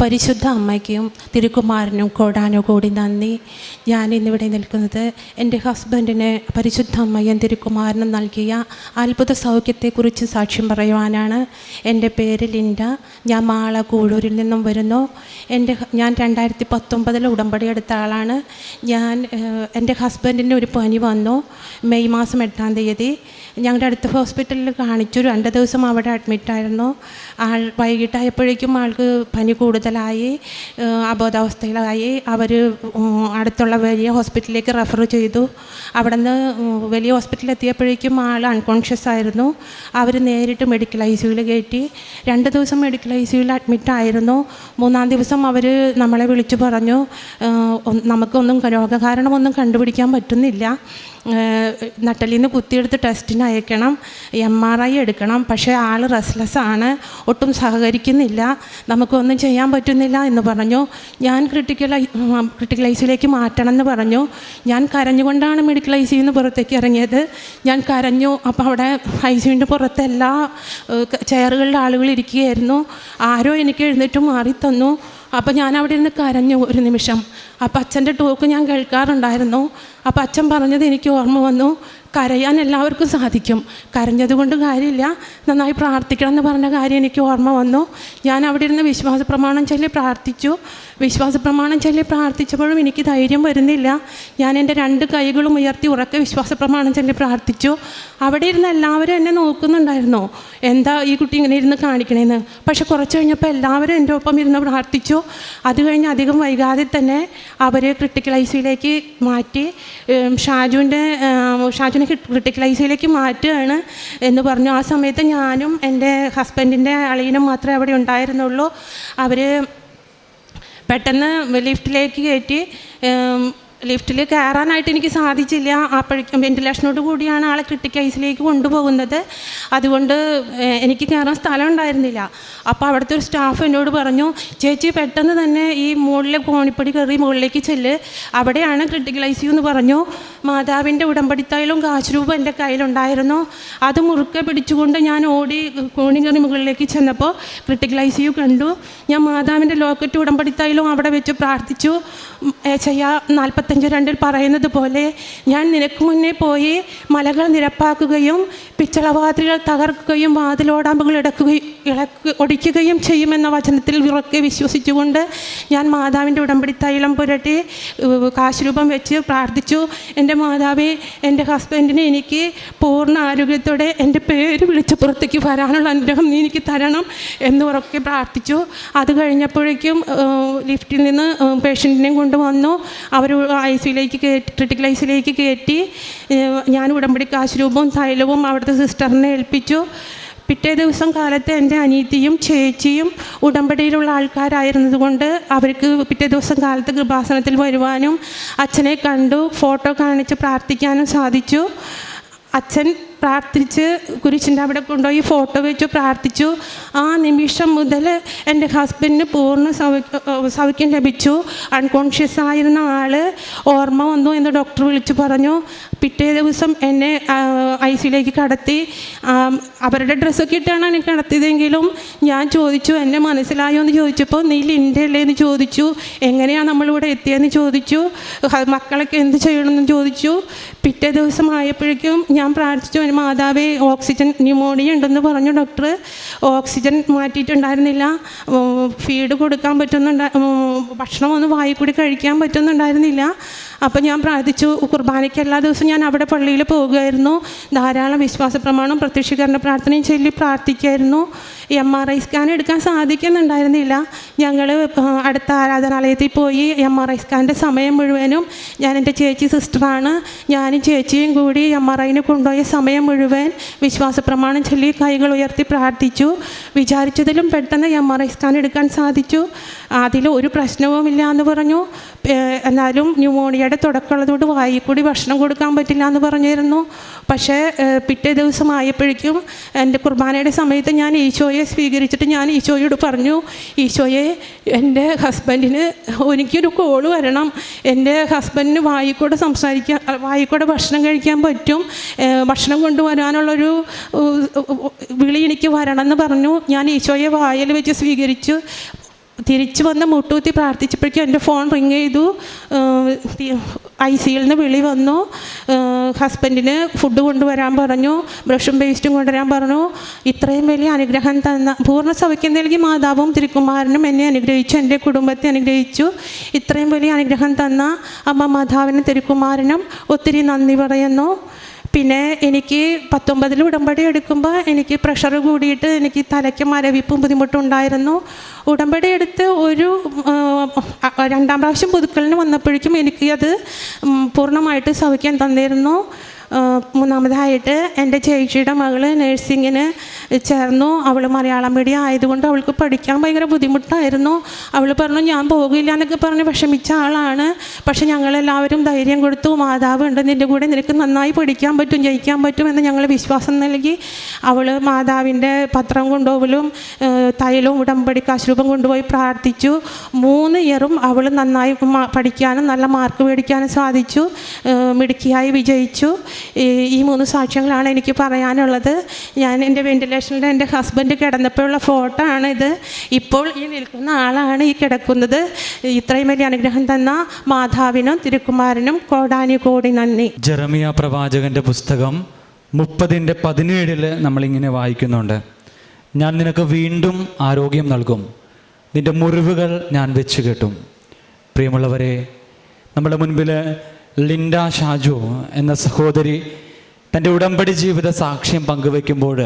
പരിശുദ്ധ അമ്മയ്ക്കും തിരുക്കുമാരനും കോടാനോ കൂടി നന്ദി. ഞാൻ ഇന്നിവിടെ നിൽക്കുന്നത് എന്റെ ഹസ്ബൻഡിന് പരിശുദ്ധ അമ്മയും തിരുക്കുമാരനും നൽകിയ അത്ഭുത സൗഖ്യത്തെക്കുറിച്ച് സാക്ഷ്യം പറയുവാനാണ്. എന്റെ പേര് ലിൻഡ. ഞാൻ മാള കൂഴൂരിൽ നിന്നും വരുന്നു. എന്റെ ഞാൻ രണ്ടായിരത്തി പത്തൊമ്പതിൽ ഉടമ്പടി എടുത്ത ആളാണ്. ഞാൻ എന്റെ ഹസ്ബൻഡിന് ഒരു പനി വന്നു മെയ് മാസം എട്ടാം തീയതി. ഞങ്ങളുടെ അടുത്ത ഹോസ്പിറ്റലിൽ കാണിച്ചു. രണ്ട് ദിവസം അവിടെ അഡ്മിറ്റായിരുന്നു. ആൾ വൈകിട്ടായപ്പോഴേക്കും ആൾക്ക് പനി കൂടുതലായി ഏഹ് അബോധാവസ്ഥയിലായി അവർ അടുത്തുള്ള വലിയ ഹോസ്പിറ്റലിലേക്ക് റെഫർ ചെയ്തു. അവിടെ നിന്ന് വലിയ ഹോസ്പിറ്റലിൽ എത്തിയപ്പോഴേക്കും ആൾ അൺകോൺഷ്യസ് ആയിരുന്നു. അവർ നേരിട്ട് മെഡിക്കൽ ഐ സിയുയിൽ കയറ്റി. രണ്ട് ദിവസം മെഡിക്കൽ ഐ സിയുയിൽ അഡ്മിറ്റ് ആയിരുന്നു. മൂന്നാം ദിവസം അവർ നമ്മളെ വിളിച്ചു പറഞ്ഞു നമുക്കൊന്നും രോഗകാരണമൊന്നും കണ്ടുപിടിക്കാൻ പറ്റുന്നില്ല. നട്ടലിൽ നിന്ന് കുത്തിയെടുത്ത് ടെസ്റ്റിന് അയക്കണം എം ആർ ഐ എടുക്കണം. പക്ഷേ ആൾ റെസ്ലെസ് ആണ് ഒട്ടും സഹകരിക്കുന്നില്ല. നമുക്കൊന്നും ചെയ്യാൻ പറ്റുന്നില്ല എന്ന് പറഞ്ഞു. ഞാൻ ക്രിട്ടിക്കൽ ക്രിട്ടിക്കൽ ഐസിയിലേക്ക് മാറ്റണം എന്ന് പറഞ്ഞു. ഞാൻ കരഞ്ഞുകൊണ്ടാണ് മെഡിക്കൽ ഐ സിയിൽ നിന്ന് പുറത്തേക്ക് ഇറങ്ങിയത്. ഞാൻ കരഞ്ഞു. അപ്പോൾ അവിടെ ഐ സിന്റെ പുറത്ത് എല്ലാ ചെയറുകളുടെ ആളുകൾ ഇരിക്കുകയായിരുന്നു. ആരോ എനിക്ക് എഴുന്നേറ്റ് മാറി തന്നു അപ്പോൾ ഞാൻ അവിടെ ഇരുന്ന് കരഞ്ഞു ഒരു നിമിഷം. അപ്പോൾ അച്ഛന്റെ ടോക്ക് ഞാൻ കേൾക്കാറുണ്ടായിരുന്നു. അപ്പോൾ അച്ഛൻ പറഞ്ഞത് എനിക്ക് ഓർമ്മ വന്നു. കരയാൻ എല്ലാവർക്കും സാധിക്കും. കരഞ്ഞതുകൊണ്ട് കാര്യമില്ല. നന്നായി പ്രാർത്ഥിക്കണം എന്ന് പറഞ്ഞ കാര്യം എനിക്ക് ഓർമ്മ വന്നു. ഞാൻ അവിടെ ഇരുന്ന് വിശ്വാസ പ്രമാണം ചൊല്ലി പ്രാർത്ഥിച്ചു. വിശ്വാസ പ്രമാണം ചൊല്ലി പ്രാർത്ഥിച്ചപ്പോഴും എനിക്ക് ധൈര്യം വരുന്നില്ല. ഞാൻ എന്റെ രണ്ട് കൈകളും ഉയർത്തി ഉറക്കെ വിശ്വാസ പ്രമാണം ചൊല്ലി പ്രാർത്ഥിച്ചു. അവിടെ ഇരുന്ന് എല്ലാവരും എന്നെ നോക്കുന്നുണ്ടായിരുന്നു. എന്താ ഈ കുട്ടി ഇങ്ങനെ ഇരുന്ന് കാണിക്കണേന്ന്. പക്ഷെ കുറച്ച് കഴിഞ്ഞപ്പോൾ എല്ലാവരും എന്റെ ഒപ്പം ഇരുന്ന് പ്രാർത്ഥിച്ചു. അത് കഴിഞ്ഞ് അധികം വൈകാതെ തന്നെ അവരെ ക്രിട്ടിക്കൽ ഐ സിയിലേക്ക് മാറ്റി. ഷാജുവിന്റെ ഷാജുവിനെ ക്രിട്ടിക്കൽ ഐ സിയിലേക്ക് മാറ്റുകയാണ് എന്ന് പറഞ്ഞു. ആ സമയത്ത് ഞാനും എന്റെ ഹസ്ബൻഡിന്റെ അളിയനും മാത്രമേ അവിടെ ഉണ്ടായിരുന്നുള്ളൂ. അവർ പെട്ടെന്ന് ലിഫ്റ്റിലേക്ക് കയറ്റി ലിഫ്റ്റിൽ കയറാനായിട്ട് എനിക്ക് സാധിച്ചില്ല. അപ്പോഴേക്കും വെന്റിലേഷനോട് കൂടിയാണ് ആളെ ഐസിലേക്ക് കൊണ്ടുപോകുന്നത്. അതുകൊണ്ട് എനിക്ക് കയറാൻ സ്ഥലം ഉണ്ടായിരുന്നില്ല. അപ്പോൾ അവിടുത്തെ ഒരു സ്റ്റാഫ് എന്നോട് പറഞ്ഞു ചേച്ചി പെട്ടെന്ന് തന്നെ ഈ മുകളിലെ കോണിപ്പടി കയറി മുകളിലേക്ക് ചെല്ല്. അവിടെയാണ് ക്രിട്ടിക്കൽ ഐ എന്ന് പറഞ്ഞു. മാതാവിന്റെ ഉടമ്പടിത്തായാലും കാശുരൂപം എന്റെ കയ്യിലുണ്ടായിരുന്നു. അത് മുറുക്കെ പിടിച്ചുകൊണ്ട് ഞാൻ ഓടി കോണി കയറി മുകളിലേക്ക് ചെന്നപ്പോൾ ക്രിട്ടിക്കൽ ഐ കണ്ടു. ഞാൻ മാതാവിന്റെ ലോക്കറ്റ് ഉടമ്പടിത്തായാലും അവിടെ വെച്ച് പ്രാർത്ഥിച്ചു. ചെയ്യാ ഏശയ്യ നാൽപ്പത്തഞ്ച് രണ്ടിൽ പറയുന്നത് പോലെ ഞാൻ നിനക്ക് മുന്നേ പോയി മലകൾ നിരപ്പാക്കുകയും പിച്ചളവാതിലുകൾ തകർക്കുകയും വാതിലോടാമ്പുകൾ ഇടക്കുകയും ഇളക്ക് ഒടിക്കുകയും ചെയ്യുമെന്ന വചനത്തിൽ ഉറക്കെ വിശ്വസിച്ചുകൊണ്ട് ഞാൻ മാതാവിന്റെ ഉടമ്പടി തൈലം പുരട്ടി കാശുരൂപം വെച്ച് പ്രാർത്ഥിച്ചു. എന്റെ മാതാവേ എന്റെ ഹസ്ബൻഡിനെ എനിക്ക് പൂർണ ആരോഗ്യത്തോടെ എന്റെ പേര് വിളിച്ച് പുറത്തേക്ക് വരാനുള്ള അനുഗ്രഹം നീ എനിക്ക് തരണം എന്ന് ഉറക്കെ പ്രാർത്ഥിച്ചു. അത് കഴിഞ്ഞപ്പോഴേക്കും ലിഫ്റ്റിൽ നിന്ന് പേഷ്യന്റിനെയും കൊണ്ടുവന്നു. അവർ ഐ സിയിലേക്ക് കയറ്റി ക്രിട്ടിക്കൽ ഐ സിയിലേക്ക് കയറ്റി ഞാൻ ഉടമ്പടി കാശുരൂപവും തൈലവും അവിടുത്തെ സിസ്റ്ററിനെ ഏൽപ്പിച്ചു. പിറ്റേ ദിവസം കാലത്ത് എന്റെ അനീതിയും ചേച്ചിയും ഉടമ്പടിയിലുള്ള ആൾക്കാരായിരുന്നതുകൊണ്ട് അവർക്ക് പിറ്റേ ദിവസം കാലത്ത് കൃപാസനത്തിൽ വരുവാനും അച്ഛനെ കണ്ടു ഫോട്ടോ കാണിച്ച് പ്രാർത്ഥിക്കാനും സാധിച്ചു. അച്ഛൻ പ്രാർത്ഥിച്ച് കുരിശിന്റെ അവിടെ കൊണ്ടുപോയി ഫോട്ടോ വെച്ചു പ്രാർത്ഥിച്ചു. ആ നിമിഷം മുതൽ എന്റെ ഹസ്ബൻഡിന് പൂർണ സൗഖ്യ ലഭിച്ചു. അൺകോൺഷ്യസ് ആയിരുന്ന ആൾ ഓർമ്മ വന്നു എന്ന് ഡോക്ടർ വിളിച്ചു പറഞ്ഞു. പിറ്റേ ദിവസം എന്നെ ഐ സിയിലേക്ക് കടത്തി. അവരുടെ ഡ്രസ്സൊക്കെ ഇട്ടാണ് എന്നെ കടത്തിയതെങ്കിലും ഞാൻ ചോദിച്ചു എന്നെ മനസ്സിലായോ? എന്ന് ചോദിച്ചപ്പോൾ നീ ലിന്റെ അല്ലേ? എന്ന് ചോദിച്ചു. എങ്ങനെയാണ് നമ്മളിവിടെ എത്തിയതെന്ന് ചോദിച്ചു. മക്കളൊക്കെ എന്ത് ചെയ്യണമെന്ന് ചോദിച്ചു. പിറ്റേ ദിവസം ആയപ്പോഴേക്കും ഞാൻ പ്രാർത്ഥിച്ചു "എന്റെ മാതാവേ ഓക്സിജൻ ന്യൂമോണിയ ഉണ്ടെന്ന് പറഞ്ഞു ഡോക്ടർ. ഓക്സിജൻ മാറ്റിയിട്ടുണ്ടായിരുന്നില്ല. ഫീഡ് കൊടുക്കാൻ പറ്റുന്നുണ്ട ഭക്ഷണം ഒന്നും വായി കൂടി കഴിക്കാൻ പറ്റുന്നുണ്ടായിരുന്നില്ല. അപ്പോൾ ഞാൻ പ്രാർത്ഥിച്ചു കുർബാനയ്ക്ക് എല്ലാ ദിവസവും ഞാൻ അവിടെ പള്ളിയിൽ പോകുമായിരുന്നു. ധാരാളം വിശ്വാസ പ്രമാണം പ്രത്യക്ഷീകരണ പ്രാർത്ഥനയും ചൊല്ലി പ്രാർത്ഥിക്കുമായിരുന്നു എം ആർ ഐ സ്കാൻ എടുക്കാൻ സാധിക്കുന്നുണ്ടായിരുന്നില്ല. ഞങ്ങൾ അടുത്ത ആരാധനാലയത്തിൽ പോയി എം ആർ ഐ സ്കാന്റെ സമയം മുഴുവനും ഞാൻ എന്റെ ചേച്ചി സിസ്റ്ററാണ് ഞാനും ചേച്ചിയും കൂടി എം ആർ ഐനെ കൊണ്ടുപോയ സമയം മുഴുവൻ വിശ്വാസ പ്രമാണം ചൊല്ലി കൈകൾ ഉയർത്തി പ്രാർത്ഥിച്ചു. വിചാരിച്ചതിലും പെട്ടെന്ന് എം ആർ ഐ സ്കാൻ എടുക്കാൻ സാധിച്ചു. അതിൽ ഒരു പ്രശ്നവുമില്ല എന്ന് പറഞ്ഞു. എന്നാലും ന്യൂമോണിയയുടെ തുടക്കമുള്ളതുകൊണ്ട് വായിൽ കൂടി ഭക്ഷണം കൊടുക്കാൻ പറ്റില്ല എന്ന് പറഞ്ഞിരുന്നു. പക്ഷേ പിറ്റേ ദിവസമായപ്പോഴേക്കും എന്റെ കുർബാനയുടെ സമയത്ത് ഞാൻ ഈശോയെ സ്വീകരിച്ചിട്ട് ഞാൻ ഈശോയോട് പറഞ്ഞു ഈശോയെ എന്റെ ഹസ്ബൻഡിന് എനിക്കൊരു കോൾ വരണം. എന്റെ ഹസ്ബൻഡിന് വായിക്കൂടെ സംസാരിക്കാൻ വായിക്കൂടെ ഭക്ഷണം കഴിക്കാൻ പറ്റും. ഭക്ഷണം കൊണ്ടുവരാനുള്ളൊരു വിളി എനിക്ക് വരണം എന്ന് പറഞ്ഞു. ഞാൻ ഈശോയെ വായിൽ വെച്ച് സ്വീകരിച്ചു. തിരിച്ചു വന്ന് മുട്ടൂത്തി പ്രാർത്ഥിച്ചപ്പോഴേക്കും എന്റെ ഫോൺ റിങ് ചെയ്തു. ഐ സിയിൽ നിന്ന് വിളി വന്നു. ഹസ്ബൻഡിന് ഫുഡ് കൊണ്ടുവരാൻ പറഞ്ഞു. ബ്രഷും പേസ്റ്റും കൊണ്ടുവരാൻ പറഞ്ഞു. ഇത്രയും വലിയ അനുഗ്രഹം തന്ന പൂർണ സൗഖ്യം നൽകി മാതാവും തിരുക്കുമാരനും എന്നെ അനുഗ്രഹിച്ചു എന്റെ കുടുംബത്തെ അനുഗ്രഹിച്ചു. ഇത്രയും വലിയ അനുഗ്രഹം തന്ന അമ്മ മാതാവിനും തിരുക്കുമാരനും ഒത്തിരി നന്ദി പറയുന്നു. പിന്നെ എനിക്ക് പത്തൊമ്പതിൽ ഉടമ്പടി എടുക്കുമ്പോൾ എനിക്ക് പ്രഷർ കൂടിയിട്ട് എനിക്ക് തലയ്ക്ക് മരവിപ്പും ബുദ്ധിമുട്ടും ഉണ്ടായിരുന്നു ഉടമ്പടി എടുത്ത് ഒരു രണ്ടാം പ്രാവശ്യം പുതുക്കലിന് വന്നപ്പോഴേക്കും എനിക്ക് അത് പൂർണമായിട്ട് സൗഖ്യം തന്നിരുന്നു. മൂന്നാമതായിട്ട് എന്റെ ചേച്ചിയുടെ മകൾ നഴ്സിങ്ങിന് ചേർന്നു. അവൾ മലയാളം മീഡിയം ആയതുകൊണ്ട് അവൾക്ക് പഠിക്കാൻ ഭയങ്കര ബുദ്ധിമുട്ടായിരുന്നു. അവൾ പറഞ്ഞു ഞാൻ പോകില്ല എന്നൊക്കെ പറഞ്ഞ് വിഷമിച്ച ആളാണ്. പക്ഷെ ഞങ്ങളെല്ലാവരും ധൈര്യം കൊടുത്തു. മാതാവ് ഉണ്ട് നിന്റെ കൂടെ നിനക്ക് നന്നായി പഠിക്കാൻ പറ്റും ജയിക്കാൻ പറ്റും എന്ന് ഞങ്ങൾ വിശ്വാസം നൽകി. അവൾ മാതാവിന്റെ പത്രം കൊണ്ടുപോലും തൈലവും ഉടമ്പടി കാശ്രൂപം കൊണ്ടുപോയി പ്രാർത്ഥിച്ചു. മൂന്ന് ഇയറും അവൾ നന്നായി പഠിക്കാനും നല്ല മാർക്ക് മേടിക്കാനും സാധിച്ചു. മിടുക്കിയായി വിജയിച്ചു. ഈ മൂന്ന് സാക്ഷ്യങ്ങളാണ് എനിക്ക് പറയാനുള്ളത്. ഞാൻ എന്റെ വെന്റിലേഷനിൽ എന്റെ ഹസ്ബൻഡ് കിടന്നപ്പോഴുള്ള ഫോട്ടോ ആണ് ഇത് ഇപ്പോൾ ഈ നിൽക്കുന്ന ആളാണ് ഈ കിടക്കുന്നത്. ഇത്രയും വലിയ അനുഗ്രഹം തന്ന മാതാവിനും തിരുക്കുമാരനും കോടാനി കോടി നന്ദി. ജെറമിയ പ്രവാചകന്റെ പുസ്തകം മുപ്പതിന്റെ പതിനേഴിൽ നമ്മളിങ്ങനെ വായിക്കുന്നുണ്ട്. ഞാൻ നിനക്ക് വീണ്ടും ആരോഗ്യം നൽകും. നിന്റെ മുറിവുകൾ ഞാൻ വെച്ച് കെട്ടും. പ്രിയമുള്ളവരെ നമ്മുടെ മുൻപിൽ ലിൻഡ ഷാജു എന്ന സഹോദരി തന്റെ ഉടമ്പടി ജീവിത സാക്ഷ്യം പങ്കുവെക്കുമ്പോൾ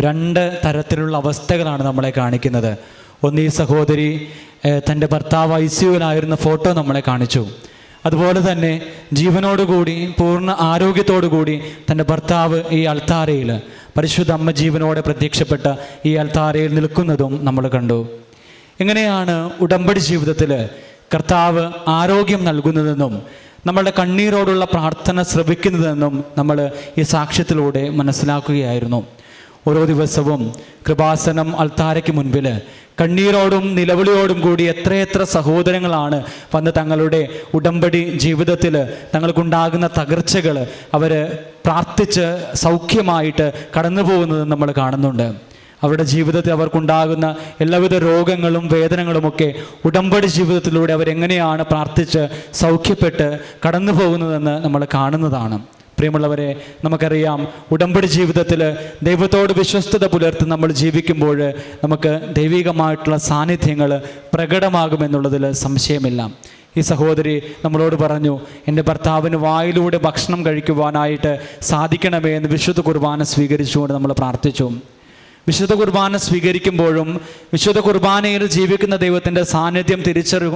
രണ്ട് തരത്തിലുള്ള അവസ്ഥകളാണ് നമ്മളെ കാണിക്കുന്നത്. ഒന്ന് ഈ സഹോദരി തന്റെ ഭർത്താവ് ഐ സിയുവിലായിരുന്ന ഫോട്ടോ നമ്മളെ കാണിച്ചു. അതുപോലെ തന്നെ ജീവനോടുകൂടി പൂർണ ആരോഗ്യത്തോടുകൂടി തന്റെ ഭർത്താവ് ഈ അൾത്താരയിൽ പരിശുദ്ധ അമ്മ ജീവനോടെ പ്രത്യക്ഷപ്പെട്ട ഈ അൾത്താരയിൽ നിൽക്കുന്നതും നമ്മൾ കണ്ടു. എങ്ങനെയാണ് ഉടമ്പടി ജീവിതത്തിൽ കർത്താവ് ആരോഗ്യം നൽകുന്നതെന്നും നമ്മളുടെ കണ്ണീരോടുള്ള പ്രാർത്ഥന ശ്രവിക്കുന്നതെന്നും നമ്മൾ ഈ സാക്ഷ്യത്തിലൂടെ മനസ്സിലാക്കുകയായിരുന്നു. ഓരോ ദിവസവും കൃപാസനം അൾത്താരയ്ക്ക് മുൻപിൽ. കണ്ണീരോടും നിലവിളിയോടും കൂടി എത്രയെത്ര സഹോദരങ്ങളാണ് വന്ന് തങ്ങളുടെ ഉടമ്പടി ജീവിതത്തിൽ തങ്ങൾക്കുണ്ടാകുന്ന തകർച്ചകൾ അവർ പ്രാർത്ഥിച്ച് സൗഖ്യമായിട്ട് കടന്നു പോകുന്നത് നമ്മൾ കാണുന്നുണ്ട്. അവരുടെ ജീവിതത്തിൽ അവർക്കുണ്ടാകുന്ന എല്ലാവിധ രോഗങ്ങളും വേദനകളുമൊക്കെ ഉടമ്പടി ജീവിതത്തിലൂടെ അവരെങ്ങനെയാണ് പ്രാർത്ഥിച്ച് സൗഖ്യപ്പെട്ട് കടന്നു പോകുന്നതെന്ന് നമ്മൾ കാണുന്നതാണ്. പ്രിയമുള്ളവരെ നമുക്കറിയാം ഉടമ്പടി ജീവിതത്തിൽ ദൈവത്തോട് വിശ്വസ്തത പുലർത്തി നമ്മൾ ജീവിക്കുമ്പോൾ നമുക്ക് ദൈവികമായിട്ടുള്ള സാന്നിധ്യങ്ങൾ പ്രകടമാകുമെന്നുള്ളതിൽ സംശയമില്ല. ഈ സഹോദരി നമ്മളോട് പറഞ്ഞു എന്റെ ഭർത്താവിന് വായിലൂടെ ഭക്ഷണം കഴിക്കുവാനായിട്ട് സാധിക്കണമേ എന്ന് വിശുദ്ധ കുർബാന സ്വീകരിച്ചുകൊണ്ട് നമ്മൾ പ്രാർത്ഥിച്ചു. വിശുദ്ധ കുർബാന സ്വീകരിക്കുമ്പോഴും വിശുദ്ധ കുർബാനയിൽ ജീവിക്കുന്ന ദൈവത്തിന്റെ സാന്നിധ്യം തിരിച്ചറി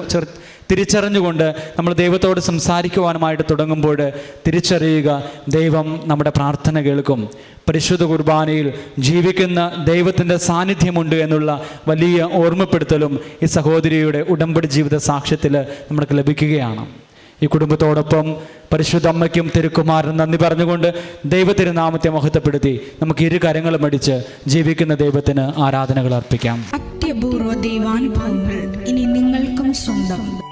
തിരിച്ചറിഞ്ഞുകൊണ്ട് നമ്മൾ ദൈവത്തോട് സംസാരിക്കുവാനുമായിട്ട് തുടങ്ങുമ്പോൾ തിരിച്ചറിയുക ദൈവം നമ്മുടെ പ്രാർത്ഥന കേൾക്കും. പരിശുദ്ധ കുർബാനയിൽ ജീവിക്കുന്ന ദൈവത്തിന്റെ സാന്നിധ്യമുണ്ട് എന്നുള്ള വലിയ ഓർമ്മപ്പെടുത്തലും ഈ സഹോദരിയുടെ ഉടമ്പടി ജീവിത സാക്ഷ്യത്തിൽ നമുക്ക് ലഭിക്കുകയാണ്. ഈ കുടുംബത്തോടൊപ്പം പരിശുദ്ധ അമ്മയ്ക്കും തിരുക്കുമാരനും നന്ദി പറഞ്ഞുകൊണ്ട് ദൈവത്തിരുനാമത്തെ മഹത്വപ്പെടുത്തി നമുക്ക് ഇരു കരങ്ങളും അടിച്ച് ജീവിക്കുന്ന ദൈവത്തിന് ആരാധനകൾ അർപ്പിക്കാം. അത്യപൂർവ ദൈവാനുഭവങ്ങൾ ഇനി നിങ്ങൾക്കും സ്വന്തം.